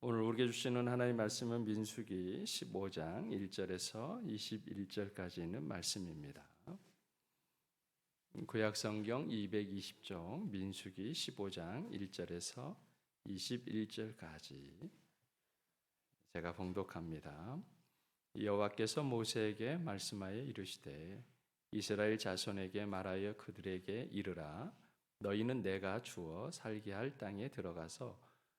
오늘 우리에게 주시는 하나님의 말씀은 민수기 15장 1절에서 21절까지 있는 말씀입니다. 구약 성경 220쪽 민수기 15장 1절에서 21절까지 제가 봉독합니다. 여호와께서 모세에게 말씀하여 이르시되 이스라엘 자손에게 말하여 그들에게 이르라 너희는 내가 주어 살게 할 땅에 들어가서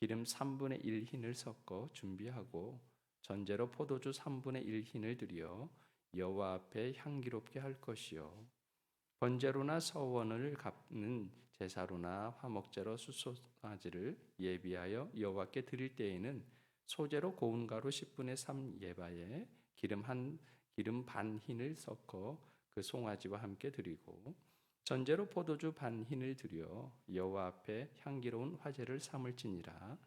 기름 3분의 1 흰을 섞어 준비하고 전제로 포도주 3분의 1 흰을 들여 여호와 앞에 향기롭게 할 것이요. 번제로나 서원을 갚는 제사로나 화목제로 수소가지를 예비하여 여호와께 드릴 때에는 소제로 고운 가루 10분의 3 예바에 기름 한 기름 반 흰을 섞어 그 송아지와 함께 드리고 전제로 포도주 반 흰을 들여 여호와 앞에 향기로운 화제를 삼을지니라.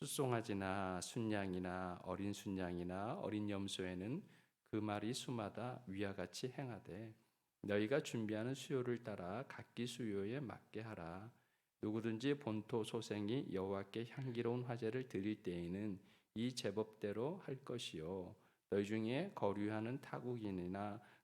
숫송아지나 순양이나 어린 순양이나 어린 염소에는 그 말이 수마다 위와 같이 행하되 너희가 준비하는 수요를 따라 각기 수요에 맞게 하라. 누구든지 본토 소생이 여호와께 향기로운 화제를 드릴 때에는 이 제법대로 할 것이요. 너희 중에 거류하는 타국인이나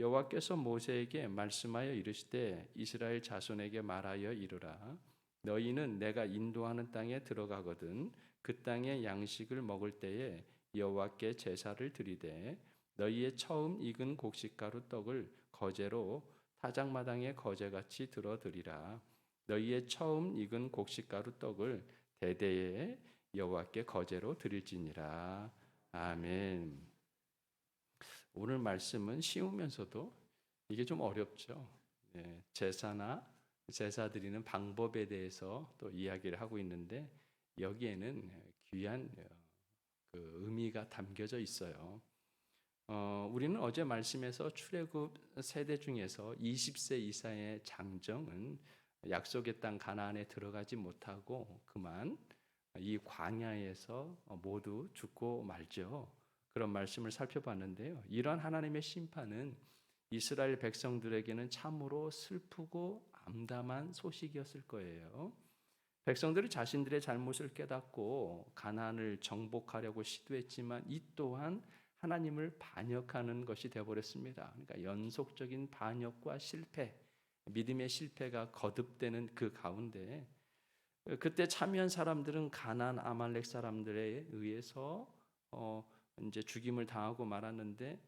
여호와께서 모세에게 말씀하여 이르시되 이스라엘 자손에게 말하여 이르라. 너희는 내가 인도하는 땅에 들어가거든 그 땅의 양식을 먹을 때에 여호와께 제사를 드리되 너희의 처음 익은 곡식가루 떡을 거제로 타작마당에 거제같이 들어드리라. 너희의 처음 익은 곡식가루 떡을 대대에 여호와께 거제로 드릴지니라. 아멘. 오늘 말씀은 쉬우면서도 이게 좀 어렵죠. 네, 제사나 제사 드리는 방법에 대해서 또 이야기를 하고 있는데 여기에는 귀한 그 의미가 담겨져 있어요. 어, 우리는 어제 말씀에서 출애굽 세대 중에서 20세 이상의 장정은 약속의 땅 가나안에 들어가지 못하고 그만 이 광야에서 모두 죽고 말죠. 그런 말씀을 살펴봤는데요. 이런 하나님의 심판은 이스라엘 백성들에게는 참으로 슬프고 암담한 소식이었을 거예요. 백성들이 자신들의 잘못을 깨닫고 가나안을 정복하려고 시도했지만 이 또한 하나님을 반역하는 것이 되어버렸습니다. 그러니까 연속적인 반역과 실패, 믿음의 실패가 거듭되는 그 가운데 그때 참여한 사람들은 가나안 아말렉 사람들에 의해서 어, 이제 죽임을 당하고 말았는데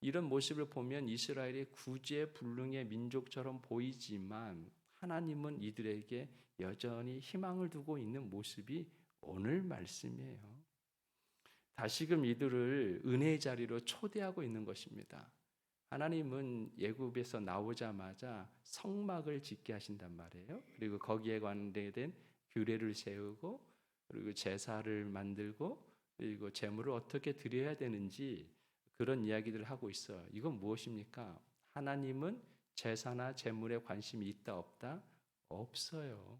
이런 모습을 보면 이스라엘이 구제불능의 민족처럼 보이지만 하나님은 이들에게 여전히 희망을 두고 있는 모습이 오늘 말씀이에요. 다시금 이들을 은혜의 자리로 초대하고 있는 것입니다. 하나님은 예굽에서 나오자마자 성막을 짓게 하신단 말이에요. 그리고 거기에 관련된 규례를 세우고 그리고 제사를 만들고 그리고 재물을 어떻게 드려야 되는지 그런 이야기들을 하고 있어요. 이건 무엇입니까? 하나님은 제사나 재물에 관심이 있다 없다 없어요.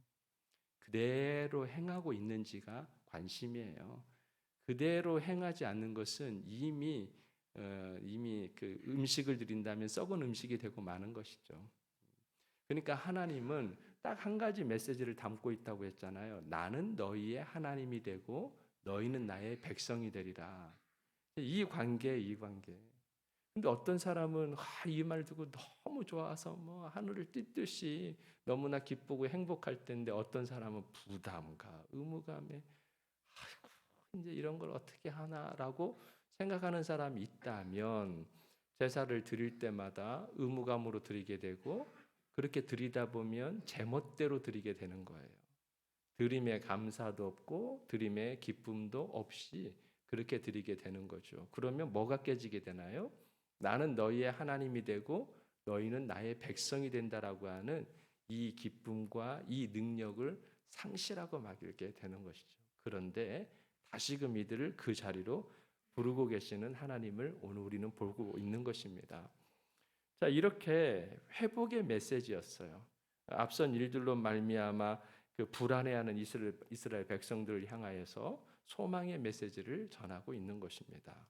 그대로 행하고 있는지가 관심이에요. 그대로 행하지 않는 것은 이미 어, 이미 그 음식을 드린다면 썩은 음식이 되고 마는 것이죠. 그러니까 하나님은 딱 한 가지 메시지를 담고 있다고 했잖아요. 나는 너희의 하나님이 되고 너희는 나의 백성이 되리라. 이 관계, 이 관계. 근데 어떤 사람은 아, 이말 듣고 너무 좋아서 뭐 하늘을 뜯듯이 너무나 기쁘고 행복할 텐데 어떤 사람은 부담과 의무감에 아이고 이제 이런 걸 어떻게 하나라고 생각하는 사람이 있다면 제사를 드릴 때마다 의무감으로 드리게 되고 그렇게 드리다 보면 제멋대로 드리게 되는 거예요. 드림의 감사도 없고 드림의 기쁨도 없이 그렇게 드리게 되는 거죠. 그러면 뭐가 깨지게 되나요? 나는 너희의 하나님이 되고 너희는 나의 백성이 된다라고 하는 이 기쁨과 이 능력을 상실하고 말게 되는 것이죠. 그런데 다시금 이들을 그 자리로 부르고 계시는 하나님을 오늘 우리는 보고 있는 것입니다. 자, 이렇게 회복의 메시지였어요. 앞선 일들로 말미암아 그 불안해하는 이스라엘, 이스라엘 백성들을 향하여서 소망의 메시지를 전하고 있는 것입니다.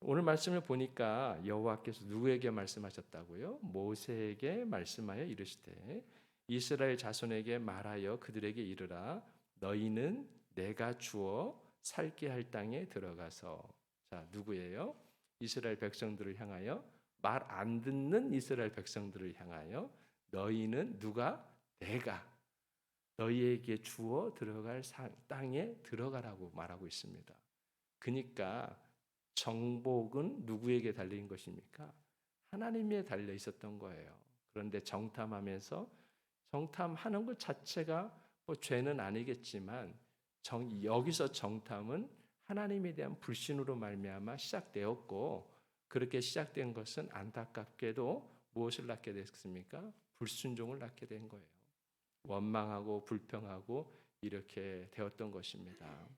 오늘 말씀을 보니까 여호와께서 누구에게 말씀하셨다고요? 모세에게 말씀하여 이르시되 이스라엘 자손에게 말하여 그들에게 이르라 너희는 내가 주어 살게 할 땅에 들어가서 자 누구예요? 이스라엘 백성들을 향하여 말 안 듣는 이스라엘 백성들을 향하여 너희는 누가 내가 너희에게 주어 들어갈 땅에 들어가라고 말하고 있습니다. 그러니까 정복은 누구에게 달린 것입니까? 하나님에 달려 있었던 거예요. 그런데 정탐하면서 정탐하는 것 자체가 뭐 죄는 아니겠지만 정, 여기서 정탐은 하나님에 대한 불신으로 말미암아 시작되었고 그렇게 시작된 것은 안타깝게도 무엇을 낳게 됐습니까? 불순종을 낳게 된 거예요. 원망하고 불평하고 이렇게 되었던 것입니다.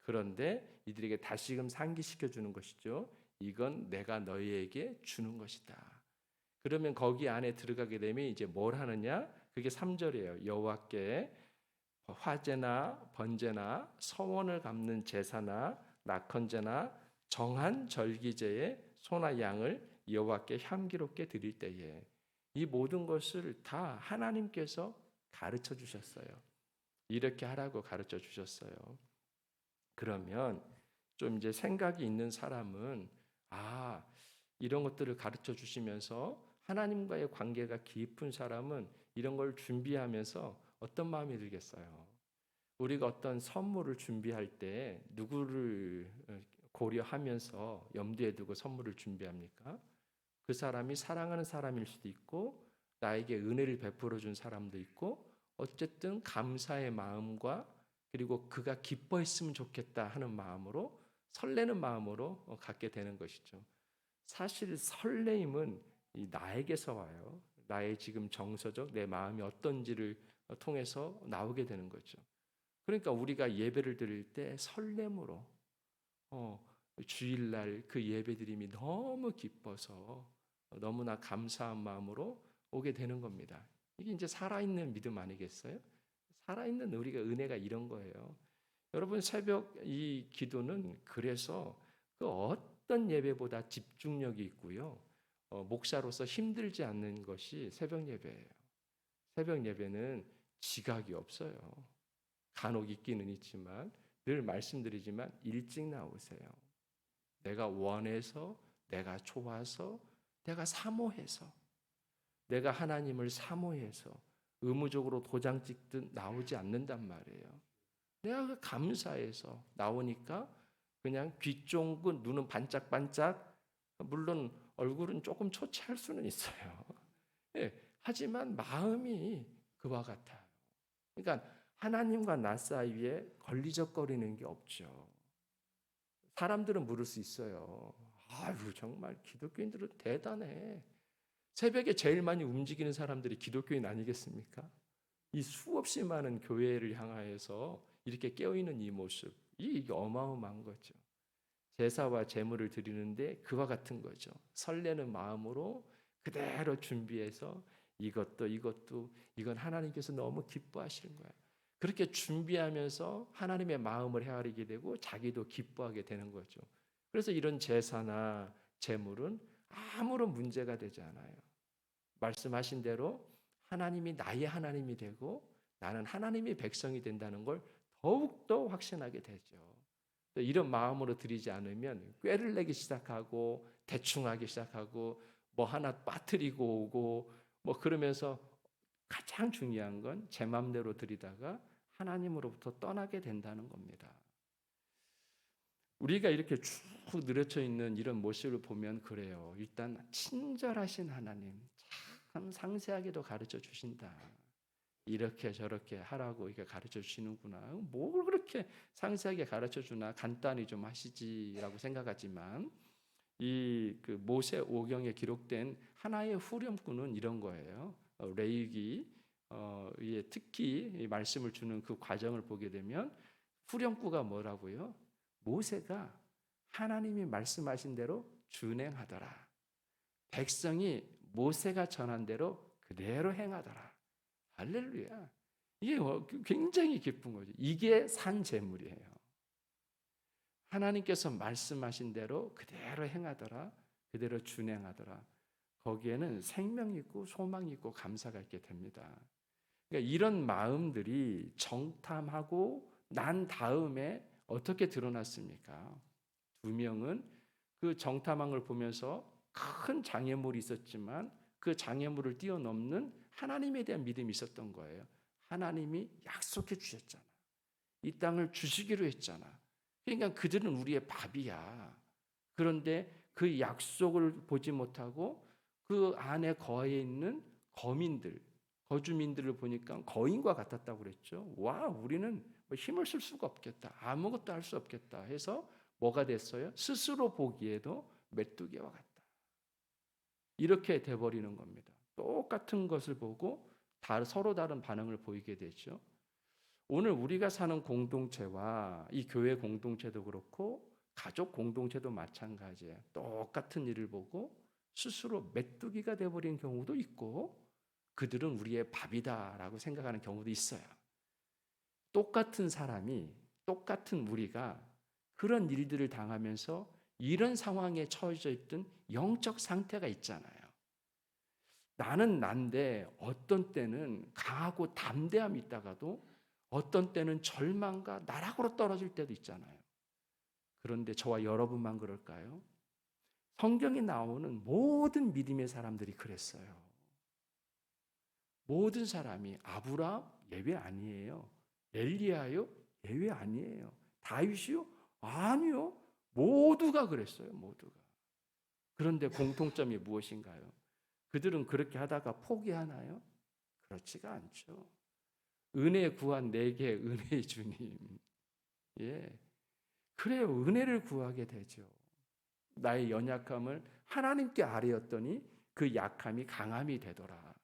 그런데 이들에게 다시금 상기시켜 주는 것이죠. 이건 내가 너희에게 주는 것이다. 그러면 거기 안에 들어가게 되면 이제 뭘 하느냐? 그게 3절이에요. 여호와께 화제나 번제나 서원을 갚는 제사나 낙헌제나 정한 절기제에 소나 양을 여호와께 향기롭게 드릴 때에 이 모든 것을 다 하나님께서 가르쳐 주셨어요. 이렇게 하라고 가르쳐 주셨어요. 그러면 좀 이제 생각이 있는 사람은 아, 이런 것들을 가르쳐 주시면서 하나님과의 관계가 깊은 사람은 이런 걸 준비하면서 어떤 마음이 들겠어요? 우리가 어떤 선물을 준비할 때 누구를 어, 고려하면서 염두에 두고 선물을 준비합니까? 그 사람이 사랑하는 사람일 수도 있고 나에게 은혜를 베풀어 준 사람도 있고 어쨌든 감사의 마음과 그리고 그가 기뻐했으면 좋겠다 하는 마음으로 설레는 마음으로 어, 갖게 되는 것이죠. 사실 설레임은 나에게서 와요. 나의 지금 정서적 내 마음이 어떤지를 통해서 나오게 되는 거죠. 그러니까 우리가 예배를 드릴 때 설렘으로 어, 주일날 그 예배드림이 너무 기뻐서 너무나 감사한 마음으로 오게 되는 겁니다. 이게 이제 살아있는 믿음 아니겠어요? 살아있는 우리가 은혜가 이런 거예요. 여러분 새벽 이 기도는 그래서 그 어떤 예배보다 집중력이 있고요. 어, 목사로서 힘들지 않는 것이 새벽 예배예요. 새벽 예배는 지각이 없어요. 간혹 있기는 있지만 늘 말씀드리지만 일찍 나오세요. 내가 원해서, 내가 좋아서, 내가 사모해서, 내가 하나님을 사모해서 의무적으로 도장 찍듯 나오지 않는단 말이에요. 내가 그 감사해서 나오니까 그냥 귀 쫑긋 눈은 반짝반짝 물론 얼굴은 조금 초췌할 수는 있어요. 예, 하지만 마음이 그와 같아요. 그러니까 하나님과 나 사이에 걸리적거리는 게 없죠. 사람들은 물을 수 있어요. 아유, 정말 기독교인들은 대단해. 새벽에 제일 많이 움직이는 사람들이 기독교인 아니겠습니까? 이 수없이 많은 교회를 향하여서 이렇게 깨어있는 이 모습, 이게 어마어마한 거죠. 제사와 제물을 드리는데 그와 같은 거죠. 설레는 마음으로 그대로 준비해서 이것도 이것도 이건 하나님께서 너무 기뻐하시는 거예요. 그렇게 준비하면서 하나님의 마음을 헤아리게 되고 자기도 기뻐하게 되는 거죠. 그래서 이런 제사나 제물은 아무런 문제가 되지 않아요. 말씀하신 대로 하나님이 나의 하나님이 되고 나는 하나님의 백성이 된다는 걸 더욱더 확신하게 되죠. 이런 마음으로 드리지 않으면 꾀를 내기 시작하고 대충 하기 시작하고 뭐 하나 빠뜨리고 오고 뭐 그러면서 가장 중요한 건 제 마음대로 드리다가 하나님으로부터 떠나게 된다는 겁니다. 우리가 이렇게 쭉쭉 늘어져 있는 이런 모습을 보면 그래요. 일단 친절하신 하나님 참 상세하게도 가르쳐 주신다. 이렇게 저렇게 하라고 이게 가르쳐 주시는구나. 뭘 그렇게 상세하게 가르쳐 주나 간단히 좀 하시지라고 생각하지만 이 그 모세 오경에 기록된 하나의 후렴구는 이런 거예요. 어, 레위기 어, 예, 특히 이 말씀을 주는 그 과정을 보게 되면 후렴구가 뭐라고요? 모세가 하나님이 말씀하신 대로 준행하더라. 백성이 모세가 전한 대로 그대로 행하더라. 할렐루야. 이게 뭐 굉장히 기쁜 거죠. 이게 산 제물이에요. 하나님께서 말씀하신 대로 그대로 행하더라. 그대로 준행하더라. 거기에는 생명이 있고 소망이 있고 감사가 있게 됩니다. 그러니까 이런 마음들이 정탐하고 난 다음에 어떻게 드러났습니까? 두 명은 그 정탐한 걸 보면서 큰 장애물이 있었지만 그 장애물을 뛰어넘는 하나님에 대한 믿음이 있었던 거예요. 하나님이 약속해 주셨잖아. 이 땅을 주시기로 했잖아. 그러니까 그들은 우리의 밥이야. 그런데 그 약속을 보지 못하고 그 안에 거해 있는 거민들, 거주민들을 보니까 거인과 같았다고 그랬죠. 와, 우리는 뭐 힘을 쓸 수가 없겠다. 아무것도 할 수 없겠다 해서 뭐가 됐어요? 스스로 보기에도 메뚜기와 같다. 이렇게 돼버리는 겁니다. 똑같은 것을 보고 다, 서로 다른 반응을 보이게 되죠. 오늘 우리가 사는 공동체와 이 교회 공동체도 그렇고 가족 공동체도 마찬가지예요. 똑같은 일을 보고 스스로 메뚜기가 돼버린 경우도 있고 그들은 우리의 밥이다라고 생각하는 경우도 있어요. 똑같은 사람이 똑같은 우리가 그런 일들을 당하면서 이런 상황에 처해져 있던 영적 상태가 있잖아요. 나는 난데 어떤 때는 강하고 담대함이 있다가도 어떤 때는 절망과 나락으로 떨어질 때도 있잖아요. 그런데 저와 여러분만 그럴까요? 성경에 나오는 모든 믿음의 사람들이 그랬어요. 모든 사람이 아브라함 예외 아니에요. 엘리야요 예외 아니에요. 다윗이요 아니요. 모두가 그랬어요. 모두가. 그런데 공통점이 무엇인가요? 그들은 그렇게 하다가 포기하나요? 그렇지가 않죠. 은혜 구한 내게 은혜 주님. 예. 그래요. 은혜를 구하게 되죠. 나의 연약함을 하나님께 아뢰었더니 그 약함이 강함이 되더라.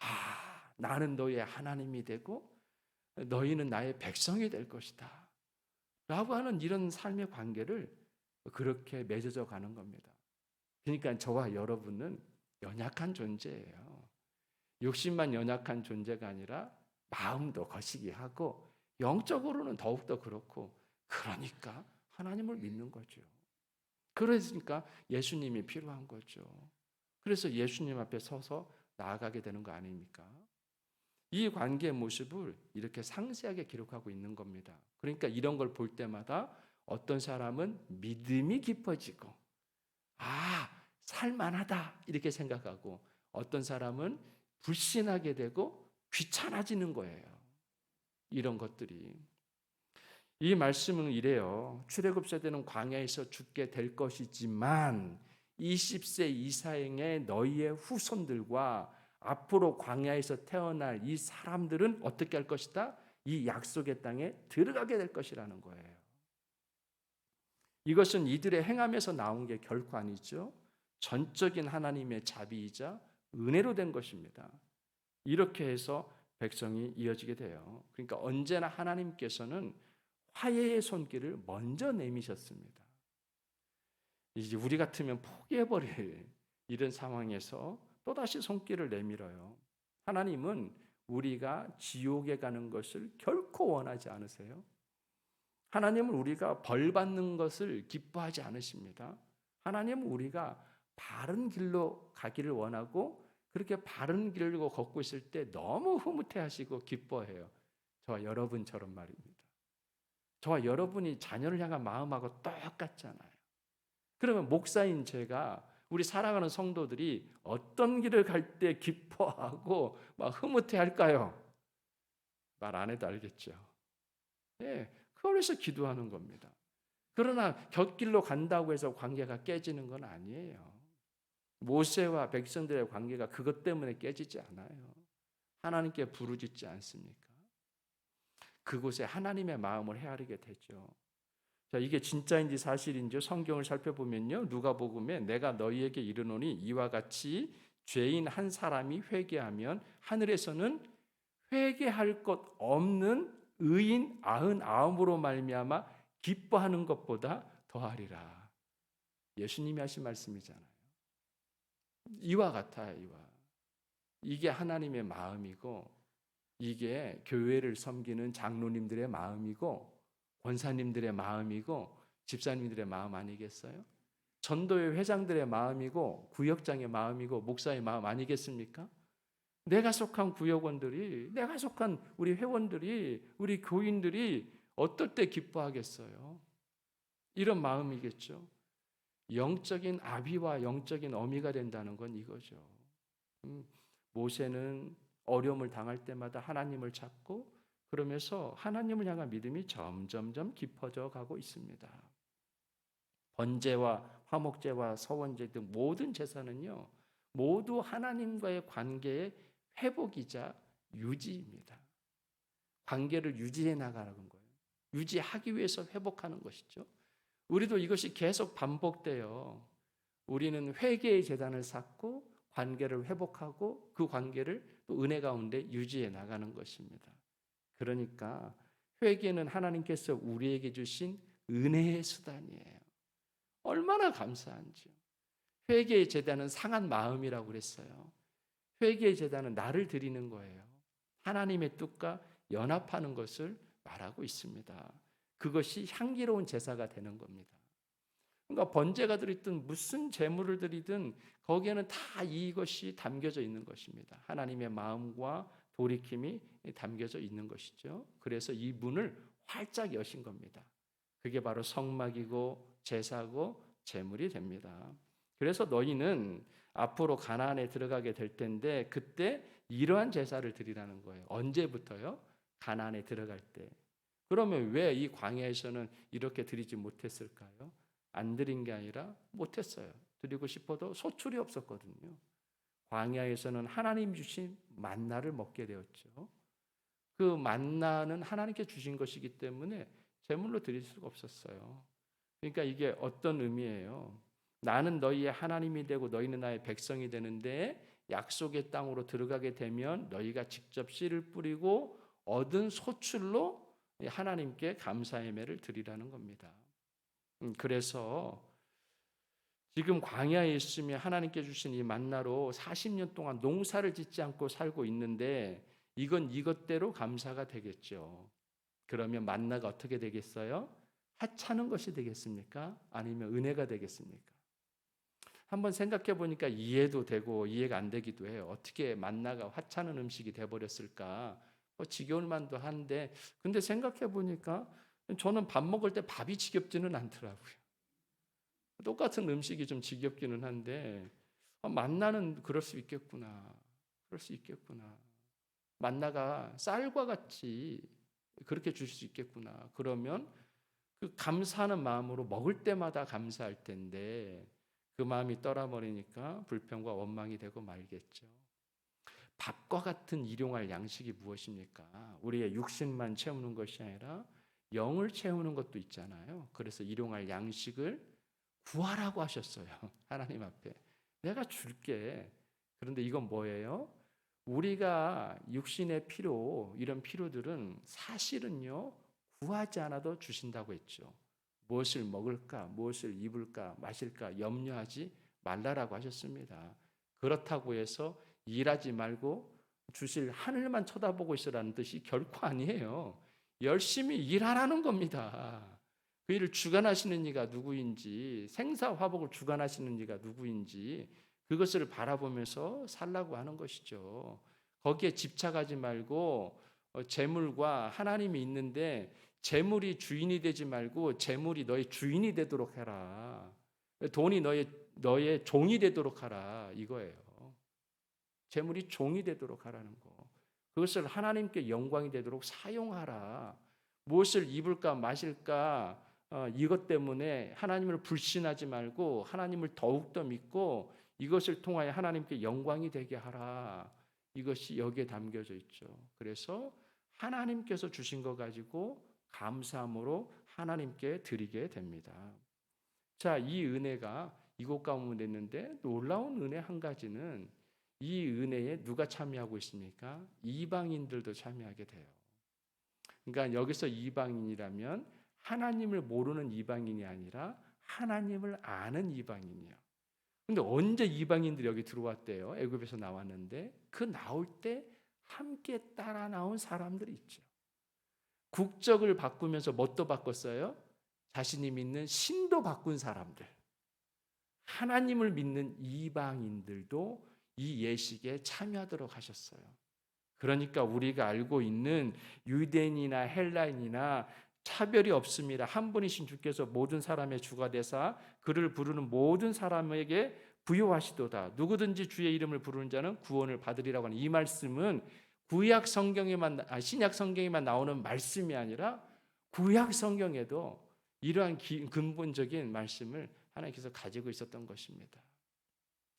아, 나는 너의 하나님이 되고 너희는 나의 백성이 될 것이다. 라고 하는 이런 삶의 관계를 그렇게 맺어져 가는 겁니다. 그러니까 저와 여러분은 연약한 존재예요. 욕심만 연약한 존재가 아니라 마음도 거시기 하고 영적으로는 더욱더 그렇고 그러니까 하나님을 믿는 거죠. 그러니까 예수님이 필요한 거죠. 그래서 예수님 앞에 서서 나아가게 되는 거 아닙니까? 이 관계의 모습을 이렇게 상세하게 기록하고 있는 겁니다. 그러니까 이런 걸 볼 때마다 어떤 사람은 믿음이 깊어지고, 아, 살만하다. 이렇게 생각하고, 어떤 사람은 불신하게 되고 귀찮아지는 거예요. 이런 것들이. 이 말씀은 이래요. 출애굽 세대는 광야에서 죽게 될 것이지만 20세 이상의 너희의 후손들과 앞으로 광야에서 태어날 이 사람들은 어떻게 할 것이다? 이 약속의 땅에 들어가게 될 것이라는 거예요. 이것은 이들의 행함에서 나온 게 결코 아니죠. 전적인 하나님의 자비이자 은혜로 된 것입니다. 이렇게 해서 백성이 이어지게 돼요. 그러니까 언제나 하나님께서는 화해의 손길을 먼저 내미셨습니다. 이제 우리 같으면 포기해버릴 이런 상황에서 또다시 손길을 내밀어요. 하나님은 우리가 지옥에 가는 것을 결코 원하지 않으세요. 하나님은 우리가 벌 받는 것을 기뻐하지 않으십니다. 하나님은 우리가 바른 길로 가기를 원하고 그렇게 바른 길로 걷고 있을 때 너무 흐뭇해 하시고 기뻐해요. 저와 여러분처럼 말입니다. 저와 여러분이 자녀를 향한 마음하고 똑같잖아요. 그러면 목사인 제가 우리 사랑하는 성도들이 어떤 길을 갈 때 기뻐하고 막 흐뭇해 할까요? 말 안 해도 알겠죠. 예, 그래서 기도하는 겁니다. 그러나 곁길로 간다고 해서 관계가 깨지는 건 아니에요. 모세와 백성들의 관계가 그것 때문에 깨지지 않아요. 하나님께 부르짖지 않습니까? 그곳에 하나님의 마음을 헤아리게 되죠. 자, 이게 진짜인지 사실인지 성경을 살펴보면요. 누가복음에 내가 너희에게 이르노니 이와 같이 죄인 한 사람이 회개하면 하늘에서는 회개할 것 없는 의인 아흔 아홉으로 말미암아 기뻐하는 것보다 더하리라. 예수님이 하신 말씀이잖아요. 이와 같아요, 이와. 이게 하나님의 마음이고 이게 교회를 섬기는 장로님들의 마음이고 권사님들의 마음이고 집사님들의 마음 아니겠어요? 전도회 회장들의 마음이고 구역장의 마음이고 목사의 마음 아니겠습니까? 내가 속한 구역원들이 내가 속한 우리 회원들이 우리 교인들이 어떨 때 기뻐하겠어요? 이런 마음이겠죠. 영적인 아비와 영적인 어미가 된다는 건 이거죠. 음, 모세는 어려움을 당할 때마다 하나님을 찾고 그러면서 하나님을 향한 믿음이 점점점 깊어져 가고 있습니다. 번제와 화목제와 서원제 등 모든 제사는요, 모두 하나님과의 관계의 회복이자 유지입니다. 관계를 유지해 나가는 거예요. 유지하기 위해서 회복하는 것이죠. 우리도 이것이 계속 반복돼요. 우리는 회개의 재단을 쌓고 관계를 회복하고 그 관계를 또 은혜 가운데 유지해 나가는 것입니다. 그러니까 회개는 하나님께서 우리에게 주신 은혜의 수단이에요. 얼마나 감사한지요. 회개의 재단은 상한 마음이라고 그랬어요. 회개의 재단은 나를 드리는 거예요. 하나님의 뜻과 연합하는 것을 말하고 있습니다. 그것이 향기로운 제사가 되는 겁니다. 그러니까 번제가 드리든 무슨 제물을 드리든 거기에는 다 이것이 담겨져 있는 것입니다. 하나님의 마음과 돌이킴이 담겨져 있는 것이죠. 그래서 이 문을 활짝 여신 겁니다. 그게 바로 성막이고 제사고 제물이 됩니다. 그래서 너희는 앞으로 가나안에 들어가게 될 텐데 그때 이러한 제사를 드리라는 거예요. 언제부터요? 가나안에 들어갈 때. 그러면 왜 이 광야에서는 이렇게 드리지 못했을까요? 안 드린 게 아니라 못했어요. 드리고 싶어도 소출이 없었거든요. 광야에서는 하나님 주신 만나를 먹게 되었죠. 그 만나는 하나님께 주신 것이기 때문에 제물로 드릴 수가 없었어요. 그러니까 이게 어떤 의미예요? 나는 너희의 하나님이 되고 너희는 나의 백성이 되는데 약속의 땅으로 들어가게 되면 너희가 직접 씨를 뿌리고 얻은 소출로 하나님께 감사 예매를 드리라는 겁니다. 음, 그래서 지금 광야에 있으며 하나님께 주신 이 만나로 40년 동안 농사를 짓지 않고 살고 있는데 이건 이것대로 감사가 되겠죠. 그러면 만나가 어떻게 되겠어요? 하찮은 것이 되겠습니까? 아니면 은혜가 되겠습니까? 한번 생각해 보니까 이해도 되고 이해가 안 되기도 해요. 어떻게 만나가 화찮은 음식이 돼 버렸을까? 뭐 지겨울 만도 한데 근데 생각해 보니까 저는 밥 먹을 때 밥이 지겹지는 않더라고요. 똑같은 음식이 좀 지겹기는 한데 아, 만나는 그럴 수 있겠구나. 그럴 수 있겠구나. 만나가 쌀과 같이 그렇게 주실 수 있겠구나. 그러면 그 감사하는 마음으로 먹을 때마다 감사할 텐데 그 마음이 떠나버리니까 불평과 원망이 되고 말겠죠. 밥과 같은 일용할 양식이 무엇입니까? 우리의 육신만 채우는 것이 아니라 영을 채우는 것도 있잖아요. 그래서 일용할 양식을 구하라고 하셨어요. 하나님 앞에. 내가 줄게. 그런데 이건 뭐예요? 우리가 육신의 피로, 이런 피로들은 사실은요, 구하지 않아도 주신다고 했죠. 무엇을 먹을까, 무엇을 입을까, 마실까 염려하지 말라라고 하셨습니다. 그렇다고 해서 일하지 말고 주실 하늘만 쳐다보고 있으라는 뜻이 결코 아니에요. 열심히 일하라는 겁니다. 그 일을 주관하시는 이가 누구인지, 생사화복을 주관하시는 이가 누구인지, 그것을 바라보면서 살라고 하는 것이죠. 거기에 집착하지 말고, 어, 재물과 하나님이 있는데, 재물이 주인이 되지 말고, 재물이 너의 주인이 되도록 해라. 돈이 너의, 너의 종이 되도록 하라. 이거예요. 재물이 종이 되도록 하라는 거. 그것을 하나님께 영광이 되도록 사용하라. 무엇을 입을까 마실까 어, 이것 때문에 하나님을 불신하지 말고 하나님을 더욱더 믿고 이것을 통하여 하나님께 영광이 되게 하라. 이것이 여기에 담겨져 있죠. 그래서 하나님께서 주신 거 가지고 감사함으로 하나님께 드리게 됩니다. 자, 이 은혜가 이곳 가운데 있는데 놀라운 은혜 한 가지는 이 은혜에 누가 참여하고 있습니까? 이방인들도 참여하게 돼요. 그러니까 여기서 이방인이라면 하나님을 모르는 이방인이 아니라 하나님을 아는 이방인이요. 근데 언제 이방인들이 여기 들어왔대요? 애굽에서 나왔는데 그 나올 때 함께 따라 나온 사람들이 있죠. 국적을 바꾸면서 뭣도 바꿨어요? 자신이 믿는 신도 바꾼 사람들. 하나님을 믿는 이방인들도 이 예식에 참여하도록 하셨어요. 그러니까 우리가 알고 있는 유대인이나 헬라인이나 차별이 없습니다. 한 분이신 주께서 모든 사람의 주가 되사 그를 부르는 모든 사람에게 부여하시도다. 누구든지 주의 이름을 부르는 자는 구원을 받으리라고 하는 이 말씀은 구약 성경에만 아, 신약 성경에만 나오는 말씀이 아니라 구약 성경에도 이러한 기, 근본적인 말씀을 하나님께서 가지고 있었던 것입니다.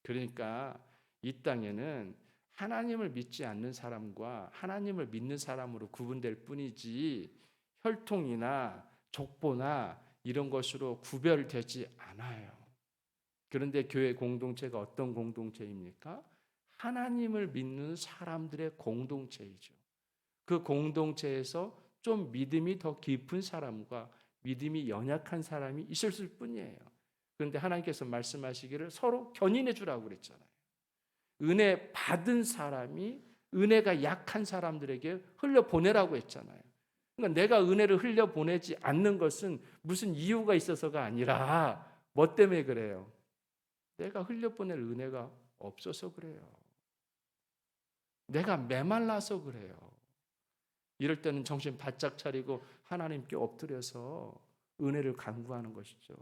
그러니까 이 땅에는 하나님을 믿지 않는 사람과 하나님을 믿는 사람으로 구분될 뿐이지 혈통이나 족보나 이런 것으로 구별되지 않아요. 그런데 교회 공동체가 어떤 공동체입니까? 하나님을 믿는 사람들의 공동체이죠. 그 공동체에서 좀 믿음이 더 깊은 사람과 믿음이 연약한 사람이 있을 뿐이에요. 그런데 하나님께서 말씀하시기를 서로 견인해 주라고 그랬잖아요. 은혜 받은 사람이 은혜가 약한 사람들에게 흘려 보내라고 했잖아요. 그러니까 내가 은혜를 흘려 보내지 않는 것은 무슨 이유가 있어서가 아니라 뭐 때문에 그래요? 내가 흘려 보낼 은혜가 없어서 그래요. 내가 메말라서 그래요. 이럴 때는 정신 바짝 차리고 하나님께 엎드려서 은혜를 간구하는 것이죠.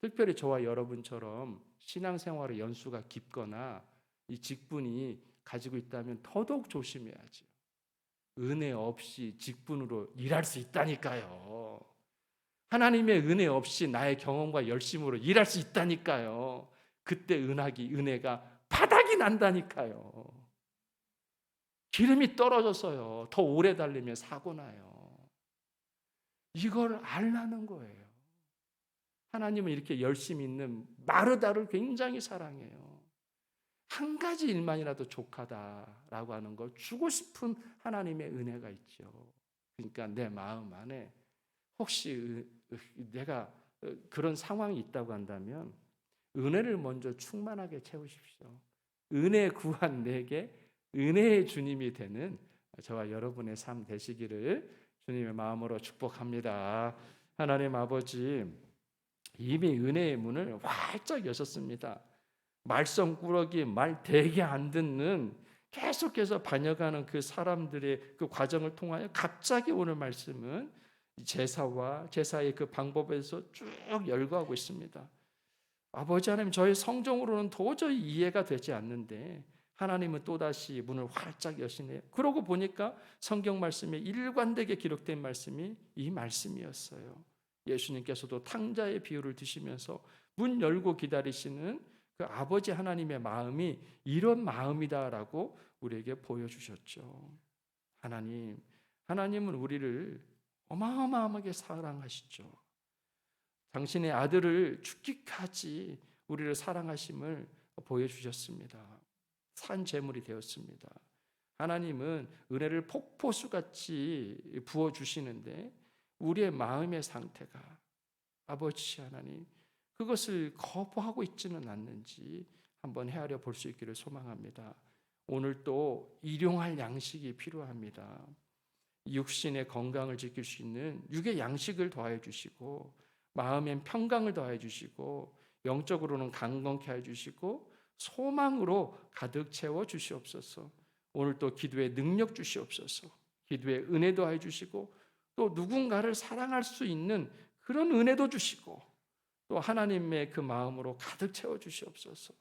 특별히 저와 여러분처럼 신앙생활의 연수가 깊거나 이 직분이 가지고 있다면 더더욱 조심해야죠. 은혜 없이 직분으로 일할 수 있다니까요. 하나님의 은혜 없이 나의 경험과 열심으로 일할 수 있다니까요. 그때 은하기 은혜가 바닥이 난다니까요. 기름이 떨어져서요. 더 오래 달리면 사고 나요. 이걸 알라는 거예요. 하나님은 이렇게 열심히 있는 마르다를 굉장히 사랑해요. 한 가지 일만이라도 족하다라고 하는 걸 주고 싶은 하나님의 은혜가 있죠. 그러니까 내 마음 안에 혹시 내가 그런 상황이 있다고 한다면 은혜를 먼저 충만하게 채우십시오. 은혜 구한 내게 은혜의 주님이 되는 저와 여러분의 삶 되시기를 주님의 마음으로 축복합니다. 하나님 아버지 이미 은혜의 문을 활짝 여셨습니다. 말썽꾸러기 말 되게 안 듣는 계속해서 반역하는 그 사람들의 그 과정을 통하여 갑자기 오늘 말씀은 제사와 제사의 그 방법에서 쭉 열거하고 있습니다. 아버지 하나님 저희 성정으로는 도저히 이해가 되지 않는데 하나님은 또다시 문을 활짝 여시네요. 그러고 보니까 성경 말씀에 일관되게 기록된 말씀이 이 말씀이었어요. 예수님께서도 탕자의 비유를 드시면서 문 열고 기다리시는 그 아버지 하나님의 마음이 이런 마음이다라고 우리에게 보여주셨죠. 하나님, 하나님은 우리를 어마어마하게 사랑하시죠. 당신의 아들을 죽기까지 우리를 사랑하심을 보여주셨습니다. 산 제물이 되었습니다. 하나님은 은혜를 폭포수같이 부어주시는데 우리의 마음의 상태가 아버지 하나님 그것을 거부하고 있지는 않는지 한번 헤아려 볼 수 있기를 소망합니다. 오늘 또 일용할 양식이 필요합니다. 육신의 건강을 지킬 수 있는 육의 양식을 더해 주시고 마음엔 평강을 더해 주시고 영적으로는 강건케 해 주시고 소망으로 가득 채워 주시옵소서. 오늘 또 기도의 능력 주시옵소서. 기도의 은혜도 해 주시고 또 누군가를 사랑할 수 있는 그런 은혜도 주시고 또 하나님의 그 마음으로 가득 채워 주시옵소서.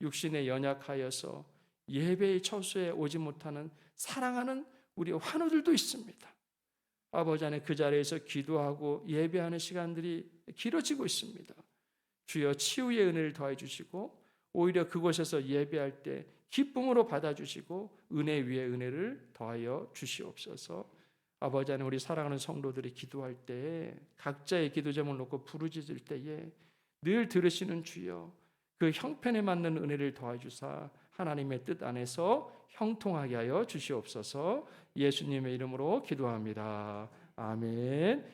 육신에 연약하여서 예배의 처소에 오지 못하는 사랑하는 우리 환우들도 있습니다. 아버지 안에 그 자리에서 기도하고 예배하는 시간들이 길어지고 있습니다. 주여 치유의 은혜를 더해 주시고 오히려 그곳에서 예배할 때 기쁨으로 받아 주시고 은혜 위에 은혜를 더하여 주시옵소서. 아버지 하나님 우리 사랑하는 성도들이 기도할 때 각자의 기도 제목을 놓고 부르짖을 때에 늘 들으시는 주여 그 형편에 맞는 은혜를 더해 주사 하나님의 뜻 안에서 형통하게 하여 주시옵소서. 예수님의 이름으로 기도합니다. 아멘.